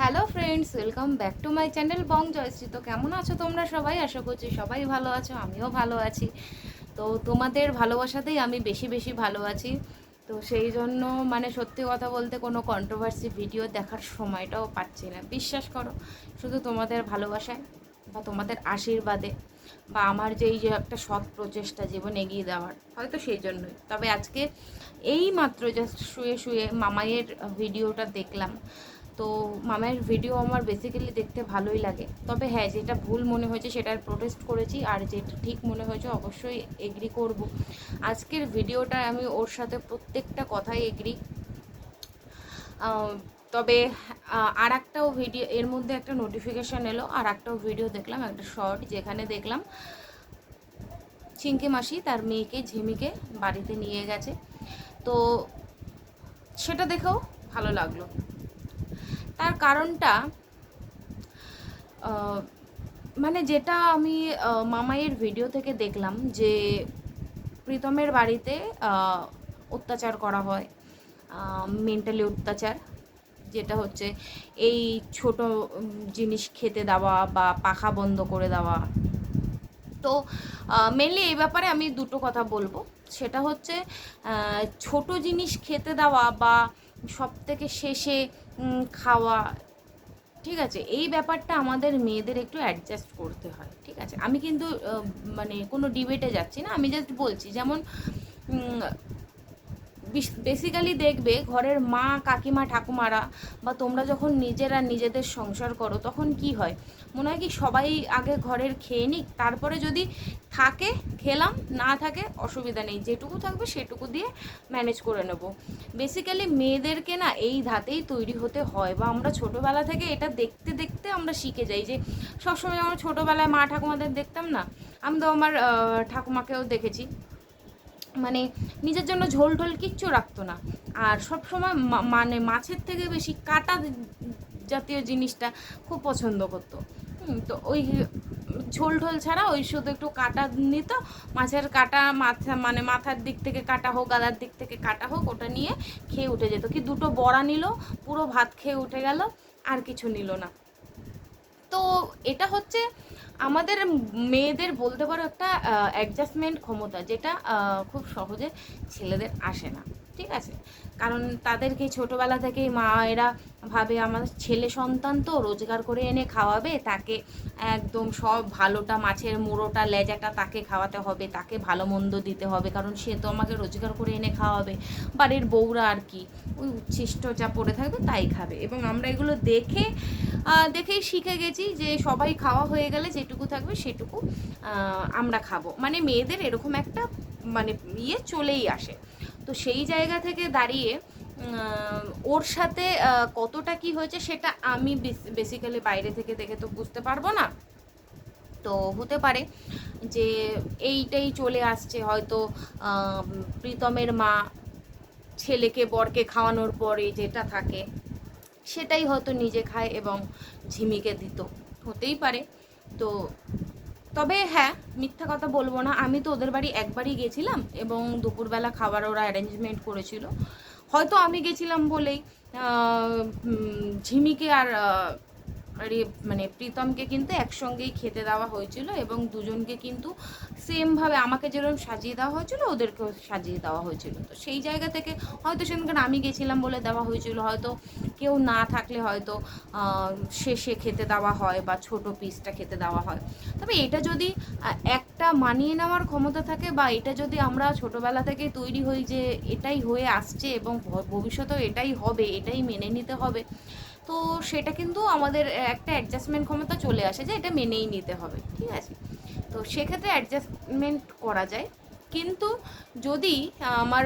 Hello friends welcome back to my channel Bong Joyshree তো কেমন আছো তোমরা সবাই? আশা করছি সবাই ভালো আছো, আমিও ভালো আছি। তো তোমাদের ভালোবাসাতেই আমি বেশি বেশি ভালো আছি। তো সেই জন্য মানে সত্যি কথা বলতে কোনো কন্ট্রোভার্সি ভিডিও দেখার সময়টাও পাচ্ছি না। বিশ্বাস করো, শুধু তোমাদের ভালোবাসায় বা তোমাদের আশীর্বাদে বা আমার যে এই যে একটা সৎ প্রচেষ্টা জীবন এগিয়ে দেওয়ার, হয়তো সেই জন্যই। তবে আজকে এই মাত্র জাস্ট শুয়ে শুয়ে মামাইয়ের ভিডিওটা দেখলাম। তো মামায়ের ভিডিও আমার বেসিক্যালি দেখতে ভালোই লাগে। তবে হ্যাঁ যেটা ভুল মনে হয়েছে সেটার প্রোটেস্ট করেছি আর যেটা ঠিক মনে হয়েছে অবশ্যই এগ্রি করব। আজকের ভিডিওটা আমি ওর সাথে প্রত্যেকটা কথাই এগ্রি তবে আর একটাও ভিডিও এর মধ্যে একটা নোটিফিকেশান এলো আর একটাও ভিডিও দেখলাম, একটা শর্ট যেখানে দেখলাম চিঙ্কি মাসি তার মেয়েকে, ঝিমিকে বাড়িতে নিয়ে গেছে। তো সেটা দেখেও ভালো লাগল। তার কারণটা মানে যেটা আমি মামাইয়ের ভিডিও থেকে দেখলাম যে প্রীতমের বাড়িতে অত্যাচার করা হয় মেন্টালি অত্যাচার, যেটা হচ্ছে এই ছোট জিনিস খেতে দেওয়া বা পাখা বন্ধ করে দেওয়া। তো মেনলি এই ব্যাপারে আমি দুটো কথা বলব। সেটা হচ্ছে ছোট জিনিস খেতে দেওয়া বা সব থেকে শেষে খাওয়া। ঠিক আছে? এই ব্যাপারটা আমাদের মেয়েদের একটু অ্যাডজাস্ট করতে হয়। ঠিক আছে? আমি কিন্তু মানে কোনো ডিবেটে যাচ্ছি না। আমি জাস্ট বলছি, যেমন বেসিক্যালি দেখবে ঘরের মা, কাকিমা, ঠাকুমারা বা তোমরা যখন নিজেরা নিজেদের সংসার করো, তখন কি হয়? মনে হয় কি সবাই আগে ঘরের খেয়ে নিক, তারপরে যদি থাকে, খেলাম, না থাকে অসুবিধা নেই, যেটুকু থাকবে সেটুকু দিয়ে ম্যানেজ করে নেব। বেসিক্যালি মেয়েদেরকে না এই ধাতেই তৈরি হতে হয় বা আমরা ছোটোবেলা থেকে এটা দেখতে দেখতে আমরা শিখে যাই যে সবসময় আমরা ছোটোবেলায় মা ঠাকুমাদের দেখতাম না? আমি তো আমার ঠাকুমাকেও দেখেছি। মানে নিজের জন্য ঝোল ঢোল কিচ্ছু রাখতো না। আর সব সময় মানে মাছের থেকে বেশি কাটা জাতীয় জিনিসটা খুব পছন্দ করতো। তো ওই ঝোল ঢোল ছাড়া ওই শুধু একটু কাটা নিত মাছের কাটা মাথা মানে মাথার দিক থেকে কাটা হোক, গাদার দিক থেকে কাটা হোক, ওটা নিয়ে খেয়ে উঠে যেত। কি দুটো বড়া নিল, পুরো ভাত খেয়ে উঠে গেল, আর কিছু নিল না। তো এটা হচ্ছে আমাদের মেয়েদের বলতে পারো একটা অ্যাডজাস্টমেন্ট ক্ষমতা, যেটা খুব সহজে ছেলেদের আসে না। ঠিক আছে? কারণ তাদেরকে ছোটোবেলা থেকেই মায়েরা ভাবে, আমার ছেলে সন্তান তো, রোজগার করে এনে খাওয়াবে, তাকে একদম সব ভালোটা, মাছের মুড়োটা, লেজাটা তাকে খাওয়াতে হবে, তাকে ভালো মন্দ দিতে হবে, কারণ সে তো আমাকে রোজগার করে এনে খাওয়াবে। বাড়ির বউরা আর কি, ওই উচ্ছিষ্ট যা পড়ে থাকবে তাই খাবে। এবং আমরা এগুলো দেখে দেখেই শিখে গেছি যে সবাই খাওয়া হয়ে গেলে যেটুকু থাকবে সেটুকু আমরা খাব। মানে মেয়েদের এরকম একটা মানে ইয়ে চলেই আসে। তো সেই জায়গা থেকে দাঁড়িয়ে ওর সাথে কতটা কি হয়েছে সেটা আমি বেসিক্যালি বাইরে থেকে দেখে তো বুঝতে পারব না। তো হতে পারে যে এইটাই চলে আসছে হয়তো প্রীতমের মা ছেলেকে, বরকে খাওয়ানোর পরে যেটা থাকে সেটাই হয়তো নিজে খায় এবং ঝিমিকে দিত। হতেই পারে। তো তবে হ্যাঁ মিথ্যা কথা বলব না। আমি তো ওদের বাড়ি একবারই গেছিলাম এবং দুপুরবেলা খাবার ওরা অ্যারেঞ্জমেন্ট করেছিল। হয়তো আমি গেছিলাম বলেই ঝিমিকে আর মানে প্রীতমকে কিন্তু একসঙ্গেই খেতে দেওয়া হয়েছিল এবং দুজনকে কিন্তু সেমভাবে আমাকে যেরকম সাজিয়ে দেওয়া হয়েছিল, ওদেরকেও সাজিয়ে দেওয়া হয়েছিল। তো সেই জায়গা থেকে হয়তো সেদিনকার আমি গেছিলাম বলে দেওয়া হয়েছিল, হয়তো কেউ না থাকলে হয়তো শেষে খেতে দেওয়া হয় বা ছোট পিসটা খেতে দেওয়া হয়। তবে এটা যদি একটা মানিয়ে নেওয়ার ক্ষমতা থাকে বা এটা যদি আমরা ছোটবেলা থেকে তৈরি হই যে এটাই হয়ে আসছে এবং ভবিষ্যতেও এটাই হবে, এটাই মেনে নিতে হবে তো সেটা কিন্তু আমাদের একটা অ্যাডজাস্টমেন্ট ক্ষমতা চলে আসে যে এটা মেনেই নিতে হবে, ঠিক আছে? তো সেক্ষেত্রে অ্যাডজাস্টমেন্ট করা যায়। কিন্তু যদি আমার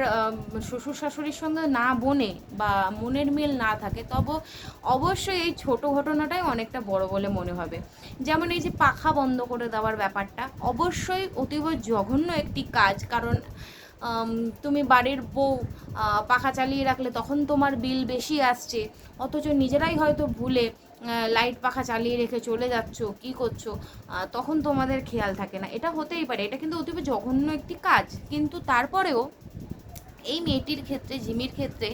শ্বশুর শাশুড়ির সঙ্গে না বনে বা মনের মিল না থাকে, তবে অবশ্যই এই ছোট ঘটনাটাই অনেকটা বড় বলে মনে হবে। যেমন এই যে পাখা বন্ধ করে দেওয়ার ব্যাপারটা, অবশ্যই অতীব জঘন্য একটি কাজ। কারণ তুমি বাড়ির বউ পাখা চালিয়ে রাখলে তখন তোমার বিল বেশি আসছে। অথচ নিজেরাই হয়তো ভুলে লাইট পাখা চালিয়ে রেখে চলে যাচ্ছ, কি করছ? তখন তোমাদের খেয়াল থাকে না। এটা হতেই পারে। এটা কিন্তু অতীব জঘন্য একটি কাজ। কিন্তু তারপরেও এই মেয়েটির ক্ষেত্রে জিমির ক্ষেত্রে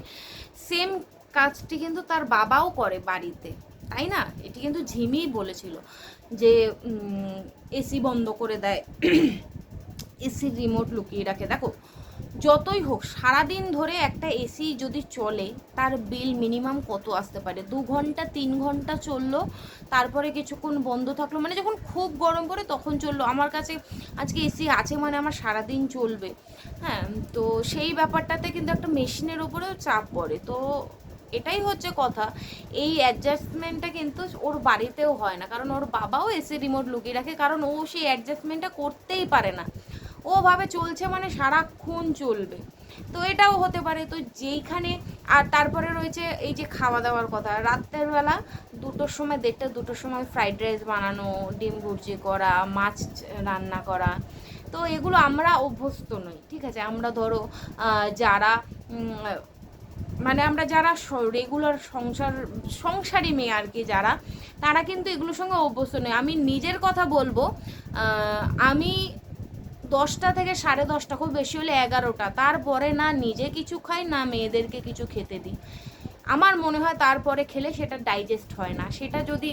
সেম কাজটি কিন্তু তার বাবাও করে বাড়িতে। তাই না? এটি কিন্তু ঝিমিই বলেছিল যে এসি বন্ধ করে দেয়। এসির রিমোট লুকিয়ে রাখে। দেখো যতই হোক, সারাদিন ধরে একটা এসি যদি চলে, তার বিল মিনিমাম কত আসতে পারে? দু ঘণ্টা, তিন ঘণ্টা চলল, তারপরে কিছুক্ষণ বন্ধ থাকল মানে যখন খুব গরম পড়ে তখন চলল। আমার কাছে আজকে এসি আছে মানে আমার সারাদিন চলবে। হ্যাঁ তো সেই ব্যাপারটাতে কিন্তু একটা মেশিনের ওপরেও চাপ পড়ে। তো এটাই হচ্ছে কথা। এই অ্যাডজাস্টমেন্টটা কিন্তু ওর বাড়িতেও হয় না। কারণ ওর বাবাও এসি রিমোট লুকিয়ে রাখে। কারণ ও সেই অ্যাডজাস্টমেন্টটা করতেই পারে না। ও ভাবে চলছে মানে সারাক্ষণ চলবে। তো এটাও হতে পারে। তো যেইখানে, আর তারপরে রয়েছে এই যে খাওয়া দাওয়ার কথা। রাত্রের বেলা দুটোর সময়, দেড়টা দুটোর সময় ফ্রাইড রাইস বানানো, ডিম ভুর্জি করা, মাছ রান্না করা। তো এগুলো আমরা অভ্যস্ত নই, ঠিক আছে? আমরা ধরো যারা মানে আমরা যারা রেগুলার সংসার, সংসারী মেয়ে আর কি যারা, তারা কিন্তু এগুলোর সঙ্গে অভ্যস্ত নয় আমি নিজের কথা বলব আমি দশটা থেকে সাড়ে দশটা, খুব বেশি হলে এগারোটা। তারপরে না, নিজে কিছু খাই, না মেয়েদেরকে কিছু খেতে দিই। আমার মনে হয় তারপরে খেলে সেটা ডাইজেস্ট হয় না। সেটা যদি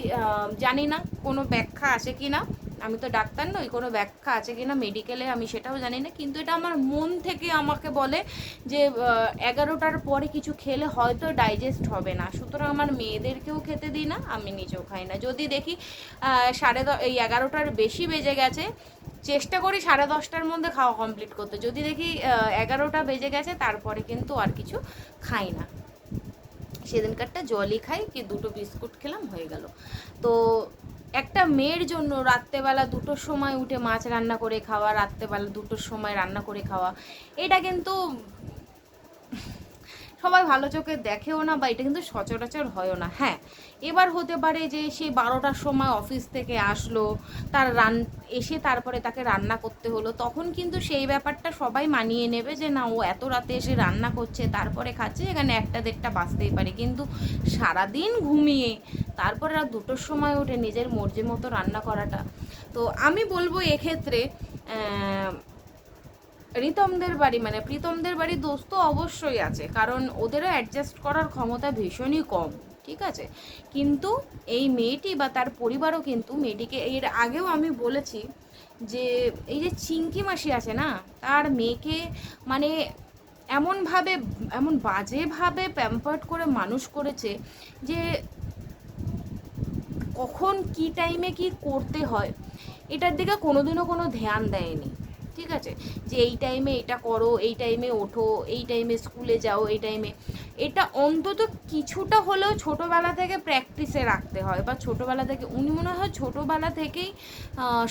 জানি না কোনো ব্যাখ্যা আছে কি না, আমি তো ডাক্তার নই, কোনো ব্যাখ্যা আছে কি না মেডিকেলে আমি সেটাও জানি না। কিন্তু এটা আমার মন থেকে আমাকে বলে যে এগারোটার পরে কিছু খেলে হয়তো ডাইজেস্ট হবে না। সুতরাং আমার মেয়েদেরকেও খেতে দিই না, আমি নিজেও খাই না। যদি দেখি সাড়ে এই এগারোটার বেশি বেজে গেছে চেষ্টা করি সাড়ে দশটার মধ্যে খাওয়া কমপ্লিট করতে। যদি দেখি এগারোটা বেজে গেছে, তারপরে কিন্তু আর কিছু খাই না। সেদিনকারটা জলই খাই, কি দুটো বিস্কুট খেলাম, হয়ে গেল। তো একটা মেয়ের জন্য রাত্রেবেলা দুটোর সময় উঠে মাছ রান্না করে খাওয়া, রাত্রেবেলা দুটোর সময় রান্না করে খাওয়া, এটা কিন্তু সবাই ভালো চোখে দেখেও না বা এটা কিন্তু সচরাচর হয়ও না। হ্যাঁ এবার হতে পারে যে সে বারোটার সময় অফিস থেকে আসলো, তার রান, এসে তারপরে তাকে রান্না করতে হলো, তখন কিন্তু সেই ব্যাপারটা সবাই মানিয়ে নেবে যে না, ও এত রাতে এসে রান্না করছে, তারপরে খাচ্ছে, এখানে একটা দেড়টা বাঁচতেই পারে। কিন্তু সারাদিন ঘুমিয়ে তারপরে আর দুটোর সময় ওঠে নিজের মর্জি মতো রান্না করাটা। তো আমি বলব এক্ষেত্রে রিতমদের বাড়ি মানে প্রীতমদের বাড়ি দোষ তো অবশ্যই আছে, কারণ ওদেরও অ্যাডজাস্ট করার ক্ষমতা ভীষণই কম, ঠিক আছে? কিন্তু এই মেয়েটি বা তার পরিবারও কিন্তু মেয়েটিকে, এর আগেও আমি বলেছি যে, এই যে চিঙ্কি মাসি আছে না, তার মেয়েকে মানে এমনভাবে, এমন বাজেভাবে প্যাম্পার্ড করে মানুষ করেছে যে, কখন কি টাইমে কি করতে হয়, এটার দিকে কোনোদিনও কোনো ধ্যান দেয়নি। ঠিক আছে? যে এই টাইমে এটা করো, এই টাইমে ওঠো, এই টাইমে স্কুলে যাও, এই টাইমে এটা অন্তত কিছুটা হলেও ছোটোবেলা থেকে প্র্যাকটিসে রাখতে হয় বা ছোটোবেলা থেকে, উনি মনে হয় ছোটোবেলা থেকেই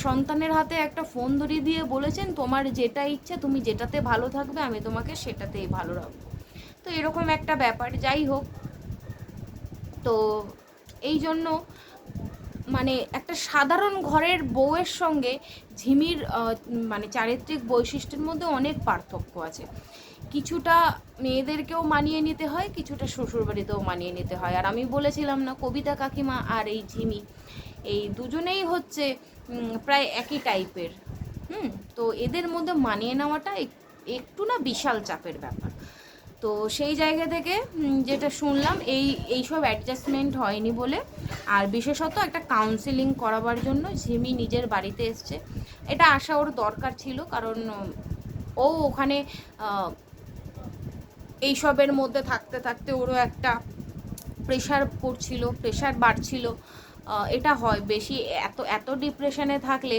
সন্তানের হাতে একটা ফোন ধরিয়ে দিয়ে বলেছেন, তোমার যেটা ইচ্ছা, তুমি যেটাতে ভালো থাকবে, আমি তোমাকে সেটাতেই ভালো রাখব। তো এরকম একটা ব্যাপার, যাই হোক। তো এই জন্য মানে একটা সাধারণ ঘরের বউয়ের সঙ্গে ঝিমির মানে চারিত্রিক বৈশিষ্ট্যের মধ্যে অনেক পার্থক্য আছে। কিছুটা মেয়েদেরকেও মানিয়ে নিতে হয়, কিছুটা শ্বশুরবাড়িতেও মানিয়ে নিতে হয়। আর আমি বলেছিলাম না, কবিতা কাকিমা আর এই ঝিমি, এই দুজনেই হচ্ছে প্রায় একই টাইপের হুম? তো এদের মধ্যে মানিয়ে নেওয়াটা একটু না বিশাল চাপের ব্যাপার। তো সেই জায়গা থেকে যেটা শুনলাম, এই এইসব অ্যাডজাস্টমেন্ট হয়নি বলে। আর বিশেষত একটা কাউন্সিলিং করাবার জন্য ঝিমি নিজের বাড়িতে এসছে। এটা আসা ওর দরকার ছিল, কারণ ও ওখানে এইসবের মধ্যে থাকতে থাকতে ওরও একটা প্রেশার পড়ছিল প্রেশার বাড়ছিল। এটা হয় বেশি। এত এত ডিপ্রেশনে থাকলে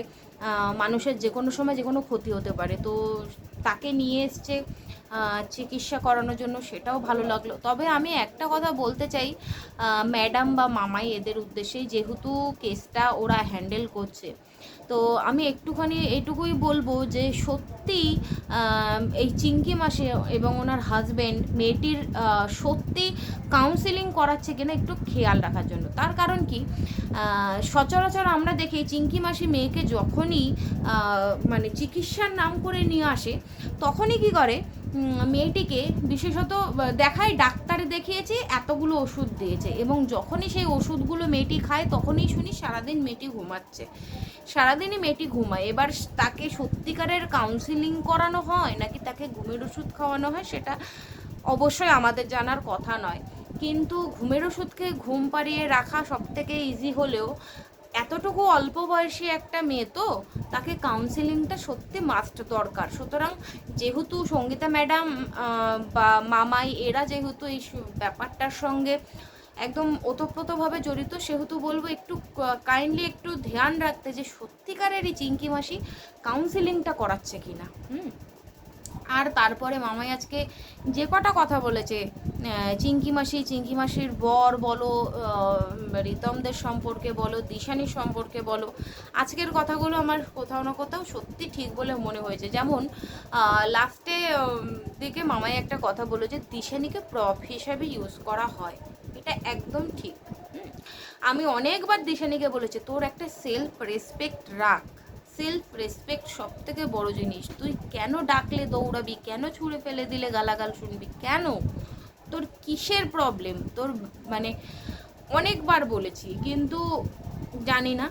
মানুষের যে কোনো সময় যে কোনো ক্ষতি হতে পারে। তো তাকে নিয়ে এসছে চিকিৎসা করানোর জন্য সেটাও ভালো লাগল। তবে আমি একটা কথা বলতে চাই ম্যাডাম বা মামাই এদের উদ্দেশ্যেই যেহেতু কেসটা ওরা হ্যান্ডেল করছে তো আমি একটুখানি এটুকুই বলব যে সত্যি এই চিংকি মাসে এবং ওনার হাজব্যান্ড মেয়েটির সত্যি কাউন্সিলিং করাচ্ছে কিনা একটু খেয়াল রাখার জন্য। তার কারণ কি? সচরাচর আমরা দেখি চিংকি মাসি মেয়েকে যখনই মানে চিকিৎসার নাম করে নিয়ে আসে, তখনই কি করে? মেয়েটিকে বিশেষত দেখায়, ডাক্তার দেখিয়েছে, এতগুলো ওষুধ দিয়েছে। এবং যখনই সেই ওষুধগুলো মেয়েটি খায়, তখনই শুনি সারাদিন মেয়েটি ঘুমাচ্ছে। সারাদিনই মেয়েটি ঘুমায়। এবার তাকে সত্যিকারের কাউন্সিলিং করানো হয়, নাকি তাকে ঘুমের ওষুধ খাওয়ানো হয়, সেটা অবশ্যই আমাদের জানার কথা নয়। কিন্তু ঘুমের ওষুধকে ঘুম পাড়িয়ে রাখা সব থেকে ইজি হলেও এতটুকু অল্প বয়সী একটা মেয়ে তো, তাকে কাউন্সিলিংটা সত্যি মাস্ট দরকার। সুতরাং যেহেতু সঙ্গীতা ম্যাডাম বা মামাই, এরা যেহেতু এই ব্যাপারটার সঙ্গে একদম ওতপ্রোতভাবে জড়িত, সেহেতু বলব একটু কাইন্ডলি একটু ধ্যান রাখতে যে সত্যিকারেরই চিঙ্কি মাসি কাউন্সিলিংটা করাচ্ছে কিনা, হুম? আর তারপরে মামাই আজকে যে কটা কথা বলেছে চিঙ্কি মাসি চিঙ্কি মাসির বর বলো রিতমদের সম্পর্কে বলো, দিশানির সম্পর্কে বলো, আজকের কথাগুলো আমার কোথাও না কোথাও সত্যি ঠিক বলে মনে হয়েছে। যেমন লাস্টে দিকে মামাই একটা কথা বলে যে, দিশানিকে প্রপ হিসাবে ইউজ করা হয়। এটা একদম ঠিক। আমি অনেকবার দিশানিকে বলেছি, তোর একটা সেলফ রেসপেক্ট রাখ। সেলফ রেসপেক্ট সব থেকে বড় জিনিস। তুই কেন ডাকলে দৌড়াবি? কেন ছুঁড়ে ফেলে দিলে গালাগাল শুনবি? কেন? তোর কিসের প্রবলেম তোর মানে অনেকবার বলেছি, কিন্তু জানি না।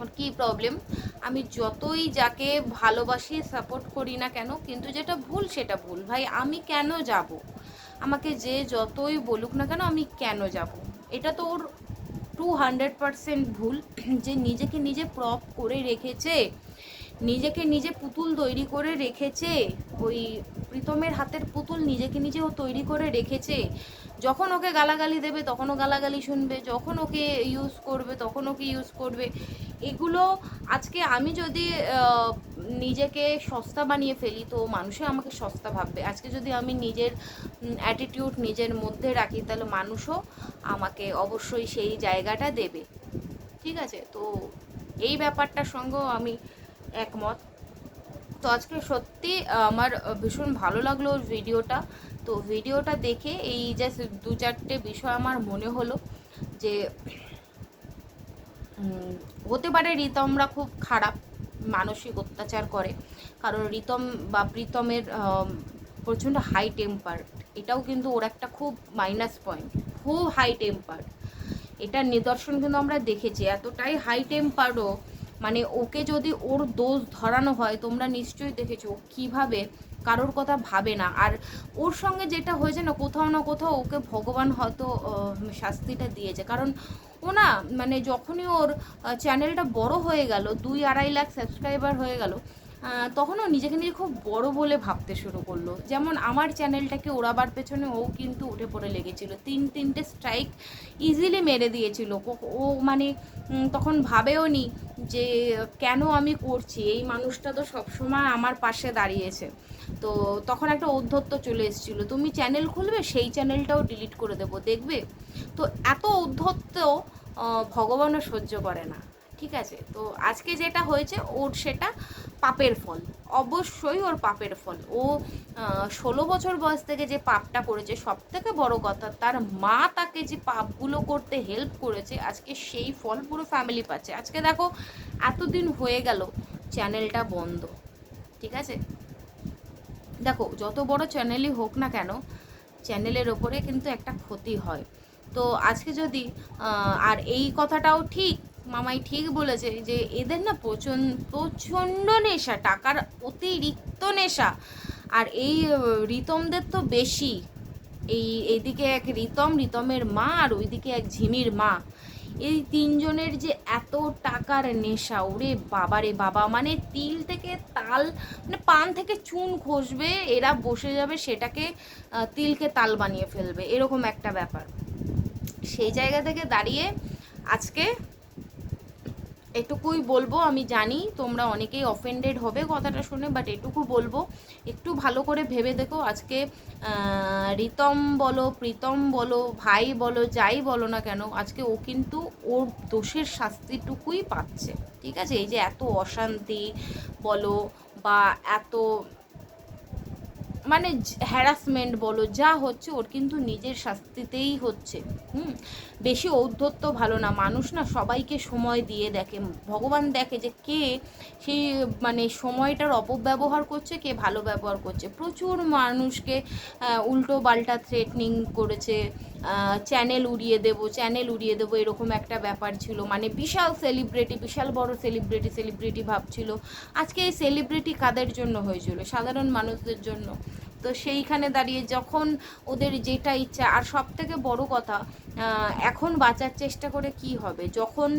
ওর কী প্রবলেম আমি যতই যাকে ভালোবাসি সাপোর্ট করি না কেন, কিন্তু যেটা ভুল সেটা ভুল। ভাই, আমি কেন যাব? আমাকে যে যতই বলুক না কেন, আমি কেন যাব? এটা তো ওর টু হান্ড্রেড পারসেন্ট ভুল, যে নিজেকে নিজে প্রপ করে রেখেছে, নিজেকে নিজে পুতুল তৈরি করে রেখেছে, ওই প্রীতমের হাতের পুতুল নিজেকে নিজে ও তৈরি করে রেখেছে, যখন ওকে গালাগালি দেবে তখনও গালাগালি শুনবে, যখন ওকে ইউজ করবে তখন ওকে ইউজ করবে এগুলো আজকে আমি যদি নিজেকে সস্তা বানিয়ে ফেলি, তো মানুষে আমাকে সস্তা ভাববে। আজকে যদি আমি নিজের অ্যাটিটিউড নিজের মধ্যে রাখি, তাহলে মানুষও আমাকে অবশ্যই সেই জায়গাটা দেবে। ঠিক আছে? তো এই ব্যাপারটার সঙ্গেও আমি একমত। তো আজকে সত্যি আমার ভীষণ ভালো লাগল ভিডিওটা। তো ভিডিওটা দেখে এই জাস্ট দু চারটে বিষয় আমার মনে হলো যে হতে পারে রিতমরা খুব খারাপ মানসিক অত্যাচার করে। কারণ রিতম বা প্রীতমের প্রচণ্ড হাই টেম্পার এটাও কিন্তু ওর একটা খুব মাইনাস পয়েন্ট খুব হাই টেম্পার এটার নিদর্শন কিন্তু আমরা দেখেছি, এতটাই হাই টেম্পারও মানে ওকে যদি ওর দোষ ধরানো হয়, তোমরা নিশ্চয়ই দেখেছ কীভাবে কারোর কথা ভাবে না। আর ওর সঙ্গে যেটা হয়েছে না, কোথাও না কোথাও ওকে ভগবান হয়তো শাস্তিটা দিয়েছে। কারণ ও না মানে যখনই ওর চ্যানেলটা বড় হয়ে গেল, দুই আড়াই লাখ সাবস্ক্রাইবার হয়ে গেল ও নিজেকে নিজে খুব বড় বলে ভাবতে শুরু করল। যেমন আমার চ্যানেলটাকে ওড়াবার পেছনে ও কিন্তু উঠে পড়ে লেগেছিল। তিন, তিনটে স্ট্রাইক ইজিলি মেরে দিয়েছিল। ও- মানে তখন ভাবেও নি যে কেন আমি করছি? এই মানুষটা তো সবসময় আমার পাশে দাঁড়িয়েছে। তো তখন একটা ঔদ্ধত্য চলে এসেছিল। তুমি চ্যানেল খুলবে, সেই চ্যানেলটাও ডিলিট করে দেবো। দেখবে? তো এত ঔদ্ধত্য ভগবানও সহ্য করে না। ঠিক আছে? তো আজকে যেটা হয়েছে, ওর সেটা পাপের ফল। অবশ্যই ওর পাপের ফল। ও ষোলো বছর বয়স থেকে যে পাপটা করেছে সব থেকে বড় কথা, তার মা তাকে যে পাপগুলো করতে হেল্প করেছে, আজকে সেই ফল পুরো ফ্যামিলি পাচ্ছে। আজকে দেখো, এতদিন হয়ে গেল চ্যানেলটা বন্ধ। ঠিক আছে? দেখো, যত বড় চ্যানেলই হোক না কেন চ্যানেলের ওপরে কিন্তু একটা ক্ষতি হয়। তো আজকে যদি আর এই কথাটাও ঠিক, মামাই ঠিক বলেছে যে এদের না প্রচণ্ড প্রচণ্ড নেশা, টাকার অতিরিক্ত নেশা। আর এই রিতমদের তো বেশি। এই, এইদিকে এক রিতম, রিতমের মা, আর ওইদিকে এক ঝিমির মা। এই তিনজনের যে এত টাকার নেশা, ওরে বাবারে বাবা মানে তিল থেকে তাল মানে পান থেকে চুন খসবে, এরা বসে যাবে, সেটাকে তিলকে তাল বানিয়ে ফেলবে, এরকম একটা ব্যাপার। সেই জায়গা থেকে দাঁড়িয়ে আজকে এটুকুই বলব, আমি জানি তোমরা অনেকেই অফেন্ডেড হবে কথাটা শুনে বাট এটুকু বলব, একটু ভালো করে ভেবে দেখো আজকে রিতম বলো, প্রীতম বলো, ভাই বলো, যাই বলো না কেন, আজকে ও কিন্তু ওর দোষের শাস্তিটুকুই পাচ্ছে। ঠিক আছে? এই যে এত অশান্তি বলো বা এত মানে হ্যারাসমেন্ট বলো, যা হচ্ছে ওর কিন্তু নিজের শাস্তিতেই হচ্ছে। হুম? বেশি ঔদ্ধত্য ভালো না। মানুষ না সবাইকে সময় দিয়ে দেখে। ভগবান দেখে যে কে সেই মানে সময়টার অপব্যবহার করছে, কে ভালো ব্যবহার করছে। প্রচুর মানুষকে উল্টো পাল্টা থ্রেটনিং করেছে। চ্যানেল উড়িয়ে দেব চ্যানেল উড়িয়ে দেব, এরকম একটা ব্যাপার ছিল। মানে বিশাল সেলিব্রিটি বিশাল বড় সেলিব্রিটি সেলিব্রিটি ভাবছিল আজকে এই সেলিব্রিটি কাদের জন্য হয়েছিল? সাধারণ মানুষদের জন্য। তো সেইখানে দাঁড়িয়ে যখন ওদের যেটা ইচ্ছা, আর সব থেকে বড় কথা এখন বাঁচার চেষ্টা করে কি হবে? যখন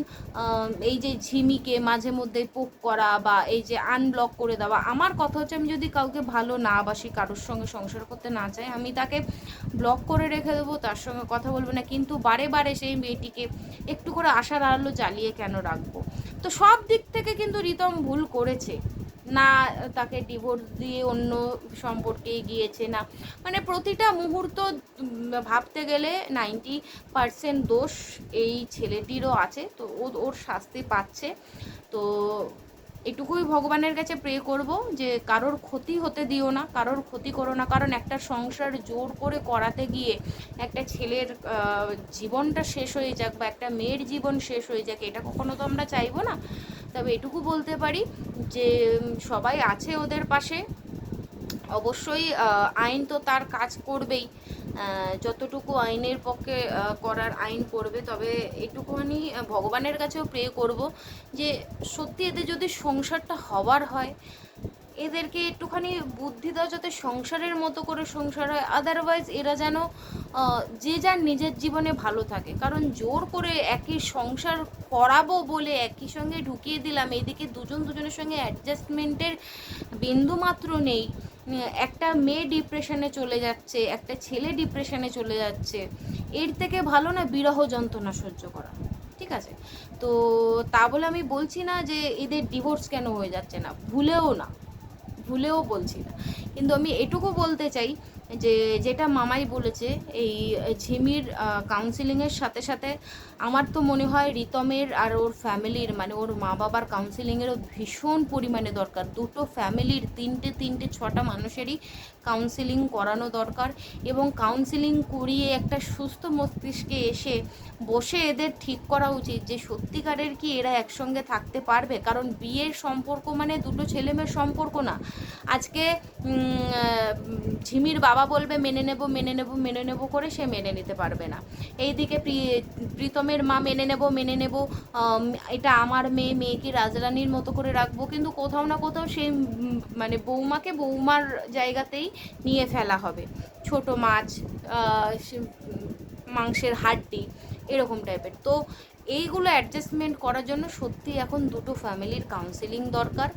এই যে ঝিমিকে মাঝে মধ্যে পোক করা বা এই যে আনব্লক করে দেওয়া, আমার কথা হচ্ছে আমি যদি কাউকে ভালো না বাসি, কারোর সঙ্গে সংসার করতে না চাই, আমি তাকে ব্লক করে রেখে দেবো, তার সঙ্গে কথা বলব না। কিন্তু বারে বারে সেই মেয়েটিকে একটু করে আশার আলো জ্বালিয়ে কেন রাখব? তো সব দিক থেকে কিন্তু রিতম ভুল করেছে। না, তাকে ডিভোর্স দিয়ে অন্য সম্পর্কে গিয়েছে না। মানে প্রতিটা মুহূর্ত ভাবতে গেলে নাইনটি পার্সেন্ট দোষ এই ছেলেটিরও আছে। তো ও, ওর শাস্তি পাচ্ছে। তো এটুকুই ভগবানের কাছে প্রে করব যে কারোর ক্ষতি হতে দিও না, কারোর ক্ষতি করো না। কারণ একটা সংসার জোর করে করাতে গিয়ে একটা ছেলের জীবনটা শেষ হয়ে যাক বা একটা মেয়ের জীবন শেষ হয়ে যাক, এটা কখনো তো আমরা চাইব না। তবে এটুকু বলতে পারি যে সবাই আছে ওদের পাশে, অবশ্যই আইন তো তার কাজ করবেই। যতটুকু আইনের পক্ষে করার আইন করবে তবে এটুকুখানি ভগবানের কাছেও প্রে করব যে, সত্যি এদের যদি সংসারটা হওয়ার হয় এদেরকে একটুখানি বুদ্ধি দাও যাতে সংসারের মতো করে সংসার হয়। আদারওয়াইজ এরা যেন যে যার নিজের জীবনে ভালো থাকে। কারণ জোর করে একই সংসার করাবো বলে একই সঙ্গে ঢুকিয়ে দিলাম, এদিকে দুজন দুজনের সঙ্গে অ্যাডজাস্টমেন্টের বিন্দু মাত্র নেই। একটা মেয়ে ডিপ্রেশনে চলে যাচ্ছে, একটা ছেলে ডিপ্রেশনে চলে যাচ্ছে। এর থেকে ভালো না বিরহ যন্ত্রণা সহ্য করা। ঠিক আছে? তো তা বলে আমি বলছি না যে এদের ডিভোর্স কেন হয়ে যাচ্ছে না। ভুলেও না। ভুলেও বলছি না। কিন্তু আমি এটুকু বলতে চাই যে, যেটা মামাই বলেছে, এই ঝিমির কাউন্সিলিংয়ের সাথে সাথে আমার তো মনে হয় রিতমের আর ওর ফ্যামিলির মানে ওর মা বাবার কাউন্সিলিংয়েরও ভীষণ পরিমাণে দরকার। দুটো ফ্যামিলির তিনটে তিনটে ছটা মানুষেরই কাউন্সিলিং করানো দরকার এবং কাউন্সিলিং করিয়ে একটা সুস্থ মস্তিষ্কে এসে বসে এদের ঠিক করা উচিত যে সত্যিকারের কি এরা একসঙ্গে থাকতে পারবে? কারণ বিয়ের সম্পর্ক মানে দুটো ছেলে মেয়ের সম্পর্ক না। আজকে ঝিমির বাবা বলবে, মেনে নেব মেনে নেব মেনে নেব করে সে মেনে নিতে পারবে না। এইদিকে প্রি- প্রীতমের মা মেনে নেব মেনে নেব এটা আমার মেয়ে, মেয়েকে রাজরানীর মতো করে রাখব। কিন্তু কোথাও না কোথাও সেই মানে বৌমাকে বৌমার জায়গাতেই নিয়ে ফেলা হবে। ছোট মাছ মাংসের হাড্ডি, এরকম টাইপের তো এইগুলো অ্যাডজাস্টমেন্ট করার জন্য সত্যি এখন দুটো ফ্যামিলির কাউন্সেলিং দরকার।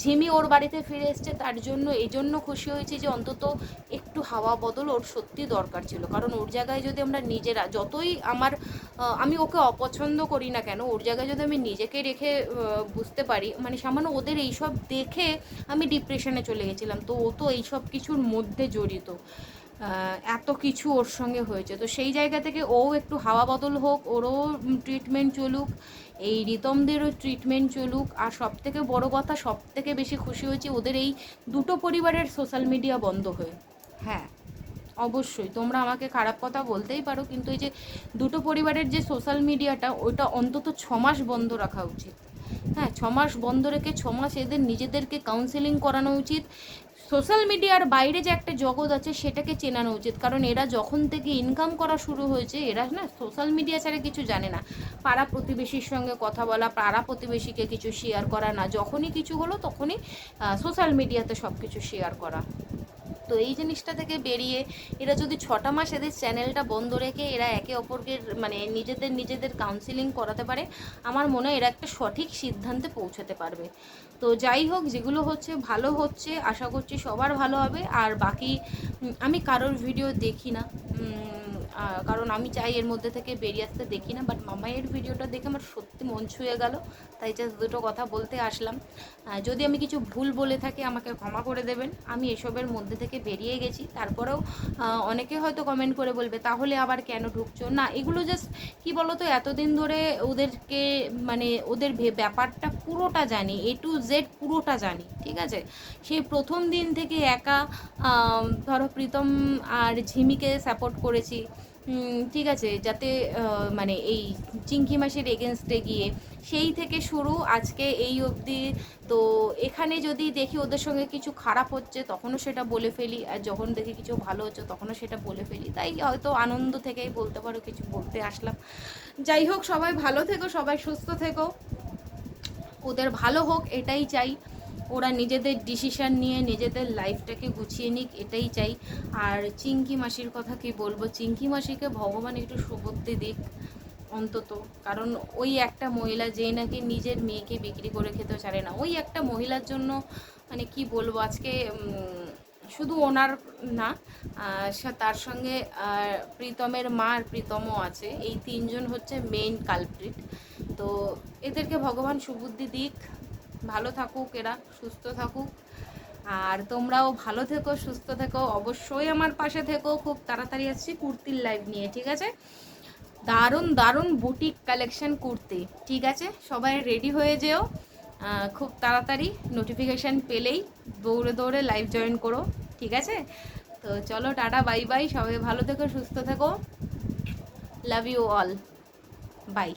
ঝিমি ওর বাড়িতে ফিরে এসছে তার জন্য, এই জন্য খুশি হয়েছি যে অন্তত একটু হাওয়া বদল ওর সত্যি দরকার ছিল। কারণ ওর জায়গায় যদি আমরা নিজেরা, যতই আমার আমি ওকে অপছন্দ করি না কেন, ওর জায়গায় যদি আমি নিজেকে রেখে বুঝতে পারি মানে সামান্য ওদের এইসব দেখে আমি ডিপ্রেশনে চলে গেছিলাম। তো ও তো এইসব কিছুর মধ্যে জড়িত। এত কিছু ওর সঙ্গে হয়েছে। তো সেই জায়গা থেকে ও একটু হাওয়া বদল হোক, ওরও ট্রিটমেন্ট চলুক এই রিতমদেরও ট্রিটমেন্ট চলুক। আর সব থেকে বড় কথা সব থেকে বেশি খুশি হয়েছি ওদের এই দুটো পরিবারের সোশ্যাল মিডিয়া বন্ধ হয়ে। হ্যাঁ। অবশ্যই তোমরা আমাকে খারাপ কথা বলতেই পারো কিন্তু এই যে দুটো পরিবারের যে সোশ্যাল মিডিয়াটা ওটা অন্তত ছমাস বন্ধ রাখা উচিত। হ্যাঁ ছমাস বন্ধ রেখে ছমাস এদের নিজেদেরকে কাউন্সেলিং করানো উচিত। সোশ্যাল মিডিয়ার বাইরে যে একটা জগৎ আছে সেটাকে চেনানো উচিত। কারণ এরা যখন থেকে ইনকাম করা শুরু হয়েছে, এরা না সোশ্যাল মিডিয়া ছাড়া কিছু জানে না। পাড়া প্রতিবেশীর সঙ্গে কথা বলা, পাড়া প্রতিবেশীকে কিছু শেয়ার করা না। যখনই কিছু হলো তখনই সোশ্যাল মিডিয়াতে সব কিছু শেয়ার করা। তো এই জিনিসটা থেকে বেরিয়ে এরা যদি ছটা মাস এদের চ্যানেলটা বন্ধ রেখে এরা একে অপরকে মানে নিজেদের নিজেদের কাউন্সিলিং করাতে পারে, আমার মনে হয় এরা একটা সঠিক সিদ্ধান্তে পৌঁছাতে পারবে। তো যাই হোক, যেগুলো হচ্ছে ভালো হচ্ছে, আশা করছি সবার ভালো হবে। আর বাকি আমি কারোর ভিডিও দেখি না। কারণ আমি চাই এর মধ্যে থেকে বেরিয়ে আসতে দেখি না বাট মামাইয়ের ভিডিওটা দেখে আমার সত্যি মন ছুঁয়ে গেল, তাই জাস্ট দুটো কথা বলতে আসলাম। যদি আমি কিছু ভুল বলে থাকি, আমাকে ক্ষমা করে দেবেন। আমি এসবের মধ্যে থেকে বেরিয়ে গেছি। তারপরেও অনেকে হয়তো কমেন্ট করে বলবে, তাহলে আবার কেন ঢুকছো? না, এগুলো জাস্ট কি বলতো, এতদিন ধরে ওদেরকে মানে ওদের ব্যাপারটা পুরোটা জানি এ টু জেড পুরোটা জানি, ঠিক আছে? সেই প্রথম দিন থেকে একা ধরো প্রীতম আর ঝিমিকে সাপোর্ট করেছি। ঠিক আছে, যাতে মানে এই চিঙ্কি মাসের এগেনস্টে গিয়ে সেই থেকে শুরু আজকে এই অবধি। তো এখানে যদি দেখি ওদের সঙ্গে কিছু খারাপ হচ্ছে, তখনও সেটা বলে ফেলি। আর যখন দেখি কিছু ভালো হচ্ছে, তখনও সেটা বলে ফেলি। তাই হয়তো আনন্দ থেকেই বলতে পারো, কিছু বলতে আসলাম। যাই হোক, সবাই ভালো থেকো, সবাই সুস্থ থেকো। ওদের ভালো হোক, এটাই চাই। ওরা নিজেদের ডিসিশান নিয়ে নিজেদের লাইফটাকে গুছিয়ে নিক, এটাই চাই। আর চিঙ্কি মাসির কথা কি বলব? চিঙ্কি মাসিকে ভগবান একটু সুবুদ্ধি দিক অন্তত। কারণ ওই একটা মহিলা যেই নাকি নিজের মেয়েকে বিক্রি করে খেতে চারে না। ওই একটা মহিলার জন্য মানে কি বলব? আজকে শুধু ওনার না তার সঙ্গে প্রীতমের মা আর প্রীতমও আছে। এই তিনজন হচ্ছে মেইন কালপ্রিট তো এদেরকে ভগবান সুবুদ্ধি দিক। ভালো থাকুক, এরা সুস্থ থাকুক। আর তোমরাও ভালো থেকো, সুস্থ থেকো। অবশ্যই আমার পাশে থেকো। খুব তাড়াতাড়ি আসছি কুর্তির লাইভ নিয়ে, ঠিক আছে? দারুণ দারুণ বুটিক কালেকশন কুর্তি, ঠিক আছে? সবাই রেডি হয়ে যেও। খুব তাড়াতাড়ি নোটিফিকেশান পেলেই দৌড়ে দৌড়ে লাইভ জয়েন করো, ঠিক আছে? তো চলো, টাটা বাই বাই সবাই ভালো থেকো, সুস্থ থেকো। Love you all by